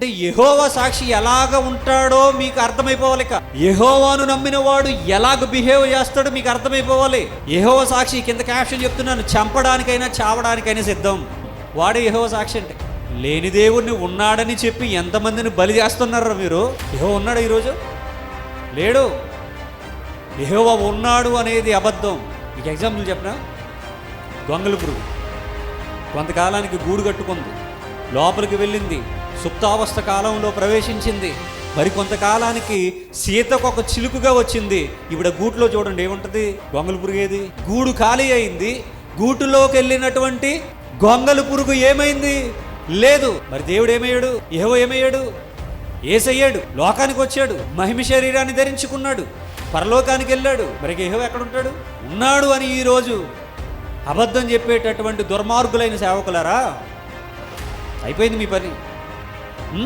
అంటే యెహోవా సాక్షి ఎలాగ ఉంటాడో మీకు అర్థమైపోవాలి యహోవాను నమ్మిన వాడు ఎలాగ బిహేవ్ చేస్తాడో మీకు అర్థమైపోవాలి. యెహోవా సాక్షి కింద క్యాప్షన్ చెప్తున్నాను చంపడానికైనా చావడానికైనా సిద్ధం. వాడే యెహోవా సాక్షి అంటే లేని దేవుణ్ణి ఉన్నాడని చెప్పి ఎంతమందిని బలి చేస్తున్నారా మీరు? యహో ఉన్నాడు ఈరోజు? లేడు. యెహోవా ఉన్నాడు అనేది అబద్ధం. మీకు ఎగ్జాంపుల్ చెప్పనా? దొంగల పురుగు. కొంతకాలానికి గూడు కట్టుకుంది. లోపలికి వెళ్ళింది. సుప్తావస్థ కాలంలో ప్రవేశించింది. మరి కొంతకాలానికి సీతకు ఒక చిలుకుగా వచ్చింది. ఇవిడ గూట్లో చూడండి ఏముంటది? గొంగలు పురుగు ఏది? గూడు ఖాళీ అయింది. గూటులోకి వెళ్ళినటువంటి గొంగలు పురుగు ఏమైంది? లేదు. మరి దేవుడు ఏమయ్యాడు? ఏవో ఏమయ్యాడు? ఏసయ్యాడు. లోకానికి వచ్చాడు. మహిమ శరీరాన్ని ధరించుకున్నాడు. పరలోకానికి వెళ్ళాడు. మరి ఏహో ఎక్కడ ఉంటాడు ఉన్నాడు అని ఈరోజు అబద్ధం చెప్పేటటువంటి దుర్మార్గులైన సేవకులారా? అయిపోయింది మీ పని.